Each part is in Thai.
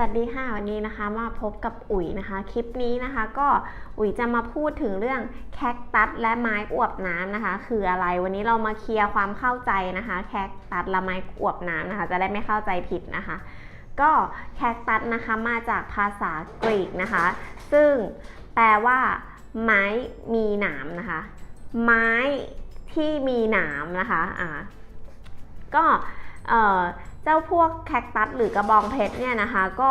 วัสดีค่ะวันนี้นะคะมาพบกับอุ๋ยนะคะ คลิปนี้นะคะก็อุ๋ยจะมาพูดถึงเรื่องแคคตัสและไม้อวบน้ำนะคะ คืออะไรวันนี้เรามาเคลียร์ความเข้าใจนะคะ แคคตัสและไม้อวบน้ำนะคะ จะได้ไม่เข้าใจผิดนะคะ ก็แคคตัสนะคะมาจากภาษากรีกนะคะ ซึ่งแปลว่า ไม้มีหนามนะคะ ไม้ที่มีหนามนะคะอ่าก็ เอ่อเจ้าพวกแคคตัสหรือกระบองเพชรเนี่ยนะคะ ก็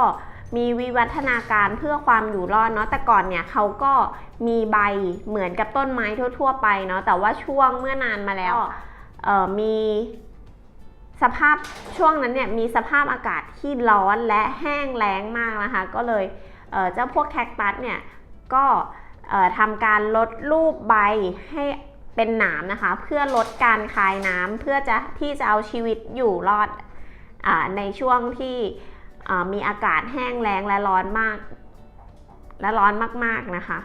มีวิวัฒนาการเพื่อความอยู่รอดเนาะแต่ก่อนเนี่ยเขาก็มีใบเหมือนกับต้นไม้ทั่ว ๆ ไปเนาะแต่ว่าช่วงเมื่อนานมาแล้วเอ่อมีสภาพช่วงนั้นเนี่ยมีสภาพอากาศที่ร้อนและแห้งแล้งมากนะคะ ก็เลยเอ่อเจ้าพวกแคคตัสเนี่ยก็เอ่อทำการลดรูปใบให้ เป็นหนามนะคะ เพื่อลดการคายน้ำเพื่อจะที่จะเอาชีวิตอยู่รอดอในช่วงที่มีอากาศแห้งแล้งและร้อนมาก และร้อนมากๆนะคะ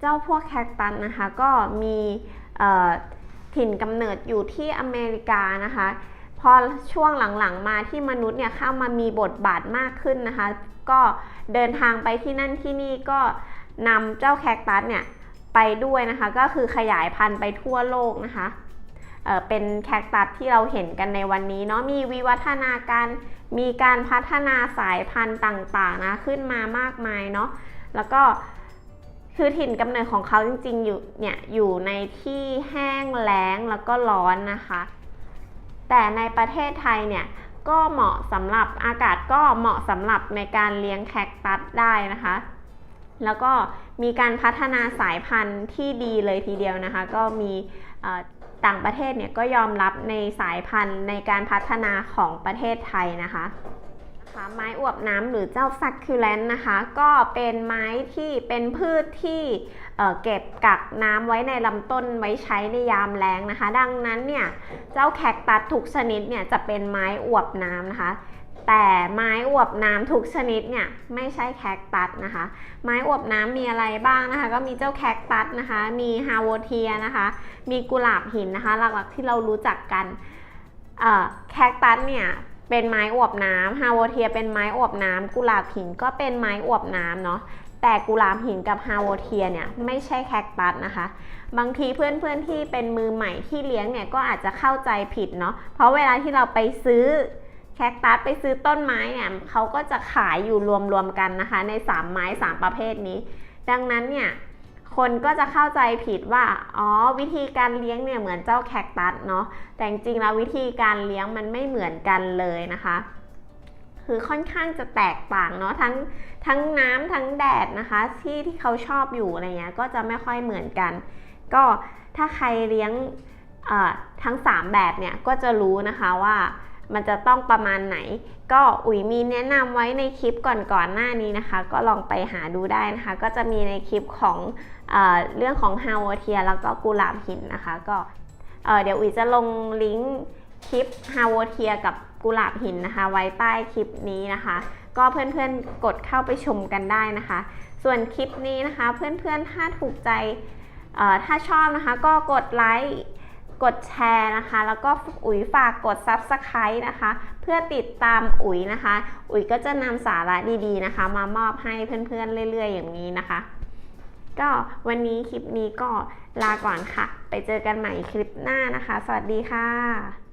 เจ้าพวกแคคตัสนะคะก็มีถิ่นกำเนิดอยู่ที่อเมริกานะคะ พอช่วงหลังๆมาที่มนุษย์เนี่ยเข้ามามีบทบาทมากขึ้นนะคะ ก็เดินทางไปที่นั่นที่นี่ก็นำเจ้าแคคตัสเนี่ย ไปด้วยนะคะ ก็คือขยายพันธุ์ไปทั่วโลกนะคะเเป็นแคคตัสที่เราเห็นกันในวันนี้เนาะมีวิวัฒนาการมีการพัฒนาสายพันธุ์ต่างๆนะขึ้นมามากมายเนาะแล้วก็คือถิ่นกำเนิดของเขาจริงๆอยู่เนี่ยอยู่ในที่แห้งแล้งแล้วก็ร้อนนะคะ แต่ในประเทศไทยเนี่ยก็เหมาะสำหรับอากาศก็เหมาะสำหรับในการเลี้ยงแคคตัสได้นะคะ แล้วก็มีการพัฒนาสายพันธุ์ที่ดีเลยทีเดียวนะคะ ก็มีต่างประเทศเนี่ยก็ยอมรับในสายพันธุ์ในการพัฒนาของประเทศไทยนะคะ คะไม้อวบน้ำหรือเจ้าซักคิวแลนนะคะ ก็เป็นไม้ที่เป็นพืชที่เเก็บกักน้ำไว้ในลำต้นไว้ใช้ในยามแล้งนะคะ ดังนั้นเนี่ยเจ้าแคคตัสทุกชนิดเนี่ยจะเป็นไม้อวบน้ำนะคะ แต่ไม้อวบน้ำทุกชนิดเนี่ยไม่ใช่แคคตัสนะคะ ไม้อวบน้ำมีอะไรบ้างนะคะ ก็มีเจ้าแคคตัสนะคะ มีฮาวเทียนะคะ มีกุหลาบหินนะคะ หลักๆที่เรารู้จักกันแคคตัสเนี่ย เป็นไม้อวบน้ำฮาวเทียเป็นไม้อวบน้ำกุหลาบหินก็เป็นไม้อวบน้ำเนาะแต่กุหลาบหินกับฮาวเทียเนี่ยไม่ใช่แคคตัสนะคะ บางทีเพื่อนๆที่เป็นมือใหม่ที่เลี้ยงเนี่ยก็อาจจะเข้าใจผิดเนาะเพราะเวลาที่เราไปซื้อแคคตัสไปซื้อต้นไม้เนี่ยเขาก็จะขายอยู่รวมๆกันนะคะ ใน 3 ไม้ 3 ประเภทนี้ ดังนั้นเนี่ย คนก็จะเข้าใจผิดว่า อ๋อ วิธีการเลี้ยงเนี่ยเหมือนเจ้าแคคตัสเนาะ แต่จริงๆแล้ววิธีการเลี้ยงมันไม่เหมือนกันเลยนะคะ คือค่อนข้างจะแตกต่างเนาะทั้งทั้งน้ำทั้งแดดนะคะ ที่ที่เขาชอบอยู่อะไรเงี้ยก็จะไม่ค่อยเหมือนกัน ก็ถ้าใครเลี้ยงอ่อทั้ง 3 แบบเนี่ยก็จะรู้นะคะว่า มันจะต้องประมาณไหน ก็อุ๋ยมีแนะนำไว้ในคลิปก่อนๆหน้านี้นะคะ ก็ลองไปหาดูได้นะคะ ก็จะมีในคลิปของเอเรื่องของฮาวเทียแล้วก็กุหลาบหินนะคะ ก็เเดี๋ยวอุ๋ยจะลงลิงก์คลิปฮาวเทียกับกุหลาบหินนะคะ ไว้ใต้คลิปนี้นะคะ ก็เพื่อนๆกดเข้าไปชมกันได้นะคะ ส่วนคลิปนี้นะคะ เพื่อนๆถ้าถูกใจถ้าชอบนะคะ ก็กดไลค์ กดแชร์นะคะ แล้วก็อุ๋ยฝากกด Subscribe นะคะ เพื่อติดตามอุ๋ยนะคะ อุ๋ยก็จะนำสาระดีๆนะคะ มามอบให้เพื่อนๆเรื่อย ๆ อย่างนี้นะคะ ก็วันนี้คลิปนี้ก็ลาก่อนค่ะ ไปเจอกันใหม่คลิปหน้านะคะ สวัสดีค่ะ